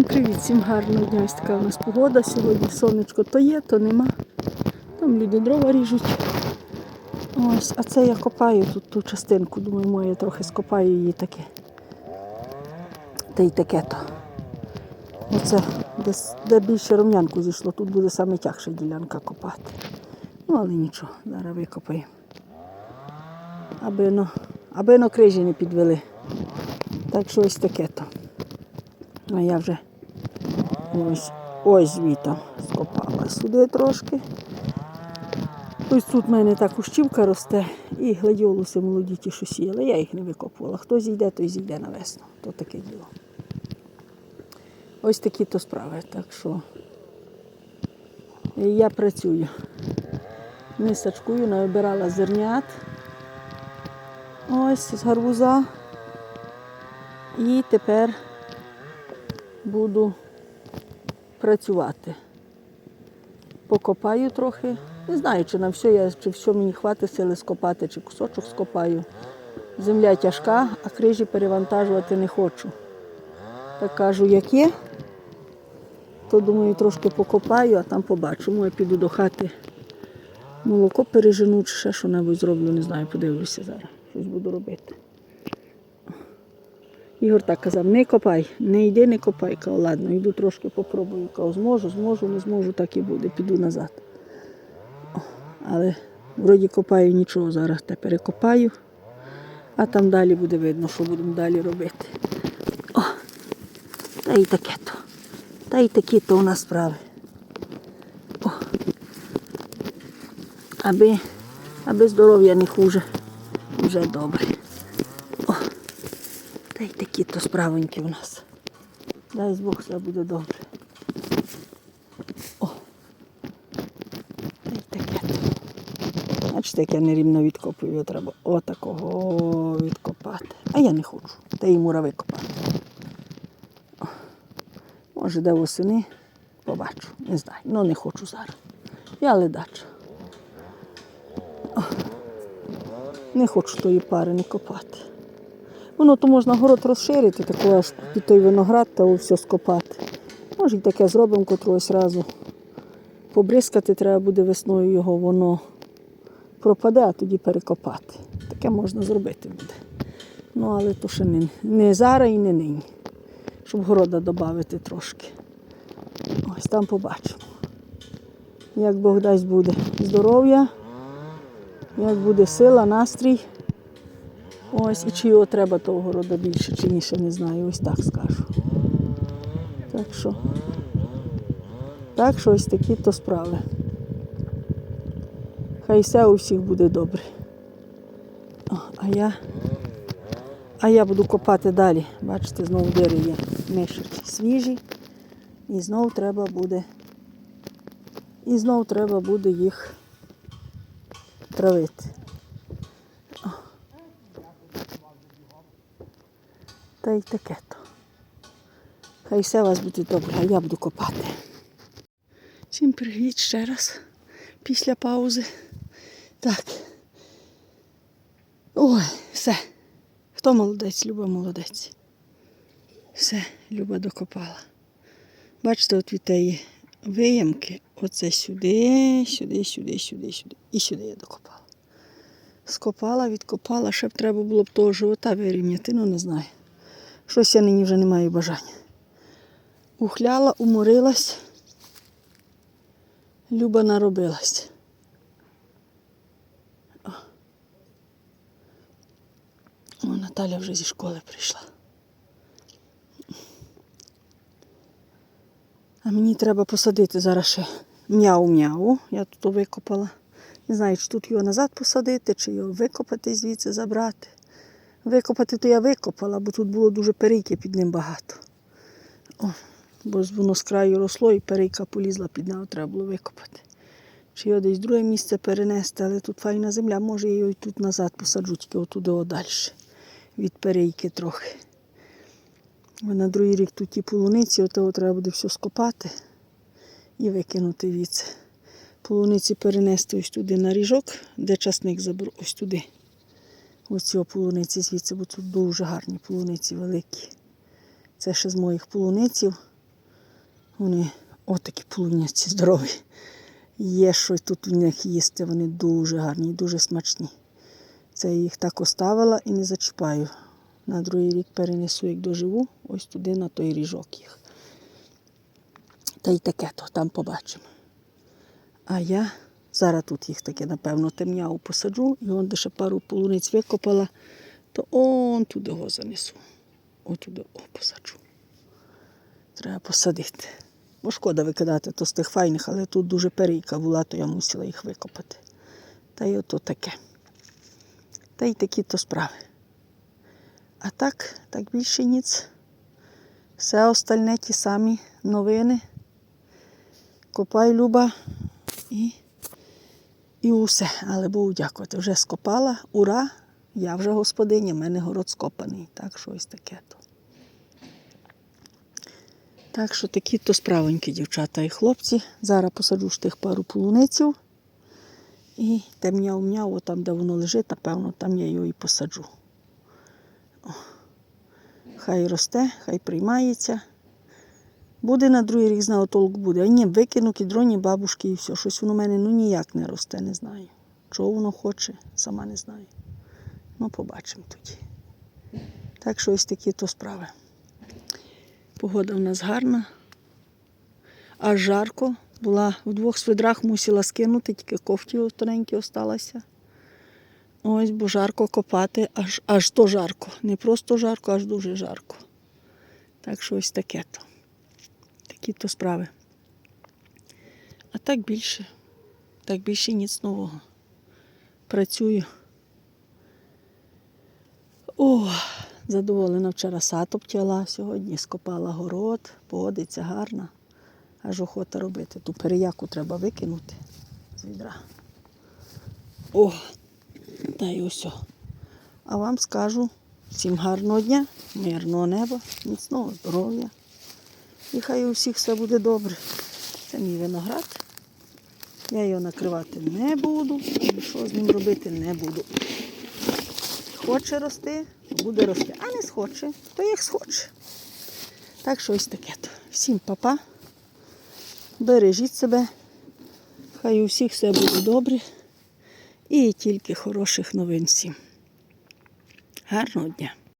Всім привіт, всім гарного дня. Ось така у нас погода. Сьогодні сонечко то є, то нема. Там люди дрова ріжуть. Ось, а це я копаю тут ту частинку. Думаю, моє трохи скопаю її таке. Та й таке то. Оце, де, де більше ровнянку зійшло, тут буде саме тягша ділянка копати. Ну, але нічого, зараз викопаємо. Аби но, аби но крижі не підвели. Так що ось таке то. А я вже ось, ось звітом скопала сюди трошки. Ось тут в мене так ущівка росте і гладіолуси молоді ті, що сіяли. Я їх не викопувала. Хто зійде, той зійде на весну. То таке діло. Ось такі то справи. Так що я працюю. Мисочкую, набирала зернят. Ось з гарбуза. І тепер буду працювати. Покопаю трохи. Не знаю, чи на все я, чи все мені хватить сили скопати, чи кусочок скопаю. Земля тяжка, а крижі перевантажувати не хочу. Так кажу, як є, то думаю, трошки покопаю, а там побачу. Може, піду до хати. Молоко пережену, чи ще що-небудь зроблю, не знаю, подивлюся зараз. Щось буду робити. Ігор так казав, не копай, не йди, не копай. Кажу, ладно, йду трошки попробую. Кажу, зможу, зможу, не зможу, так і буде, піду назад. О, але вроді копаю нічого, зараз те перекопаю, а там далі буде видно, що будемо далі робити. О, та й таке то. Та й такі то у нас справи. О, аби, аби здоров'я не хуже, вже добре. Та й такі то справоньки у нас. Дай Бог, все буде добре. О. Та й таке. Бачите, як я нерівно відкопую, його треба отакого відкопати. А я не хочу. Та й мура викопати. О. Може, де восени побачу. Не знаю. Ну не хочу зараз. Я ледача. О. Не хочу тої пари не копати. Воно то можна город розширити, тако аж під той виноград та все скопати. Може, і таке зробимо котрогось разу. Побризкати треба буде весною його, воно пропаде, а тоді перекопати. Таке можна зробити буде. Ну, але то ще не, не зараз і не нині. Щоб города додати трошки. Ось там побачимо. Як Бог дасть буде здоров'я, як буде сила, настрій. Ось, і чи його треба того города більше, чи ні, не знаю, ось так скажу. Так що, так що ось такі то справи. Хай все у всіх буде добре. О, а я, а я буду копати далі. Бачите, знову дири є свіжі. І знову треба буде. І знову треба буде їх травити. Та таке то. Хай все у вас буде добре, а я буду копати. Всім привіт ще раз після паузи. Так. Ой, все. Хто молодець? Люба молодець. Все, Люба докопала. Бачите, от від тієї виямки, оце сюди, сюди, сюди, сюди, сюди. І сюди я докопала. Скопала, відкопала, ще б треба було б того живота вирівняти, ну не знаю. Щось я нині вже не маю бажання. Ухляла, уморилась. Люба наробилась. О. Наталя вже зі школи прийшла. А мені треба посадити зараз ще м'яу-м'яу. Я тут викопала. Не знаю, чи тут його назад посадити, чи його викопати звідси забрати. Викопати то я викопала, бо тут було дуже перейки під ним багато. О, бо воно з краю росло і перейка полізла під нього, треба було викопати. Чи його десь друге місце перенести, але тут файна земля, може я і тут назад посаджу, тільки отуди далі. Від перейки трохи. На другий рік тут ті полуниці, отого треба буде все скопати і викинути від. Полуниці перенести ось туди на ріжок, де часник заберу, ось туди. Цього полуниці звідси, бо тут дуже гарні полуниці великі. Це ще з моїх полуниців. Вони отакі полуняці здорові. Є щось тут в них їсти, вони дуже гарні, дуже смачні. Це я їх так оставила і не зачіпаю. На другий рік перенесу, як доживу, ось туди на той ріжок їх. Та й таке то там побачимо. А я зараз тут їх таке, напевно, темняву посаджу, і он де ще пару полуниць викопала, то он туди його занесу. Ось туди о, посаджу. Треба посадити. Бо шкода викидати то з тих файних, але тут дуже перейка була, то я мусила їх викопати. Та й ото таке. Та й такі то справи. А так, так більше ніц. Все остальне ті самі новини. Копай Люба і, і усе. Але Богу дякувати. Вже скопала. Ура! Я вже господиня, в мене город скопаний. Так що ось таке то. Так що такі то справонькі дівчата і хлопці. Зараз посаджу ж тих пару полуниців. І те м'яв-м'яв, там, де воно лежить, напевно, там я його і посаджу. О. Хай росте, хай приймається. Буде на другий рік знав толк буде. А ні, викину кідроні бабушки і все. Щось воно в мене ну ніяк не росте, не знаю. Чого воно хоче, сама не знаю. Ну, побачимо тоді. Так що ось такі то справи. Погода в нас гарна. Аж жарко. Була в двох свидрах мусила скинути, тільки кофті тоненькі осталася. Ось, бо жарко копати, аж, аж то жарко. Не просто жарко, аж дуже жарко. Так що ось таке то. Такі то справи. А так більше. Так більше ніц нового. Працюю. О, задоволена вчора сад обтяла, сьогодні скопала город, погодиться гарна. Аж охота робити. Ту переяку треба викинути з відра. О, та й ось. А вам скажу всім гарного дня, мирного неба, міцного здоров'я. І хай у всіх все буде добре. Це мій виноград. Я його накривати не буду, нічого з ним робити не буду. Хоче рости, буде рости. А не схоче, то як схоче. Так що ось таке. то. Всім па-па. Бережіть себе. Хай у всіх все буде добре. І тільки хороших новин всім. Гарного дня!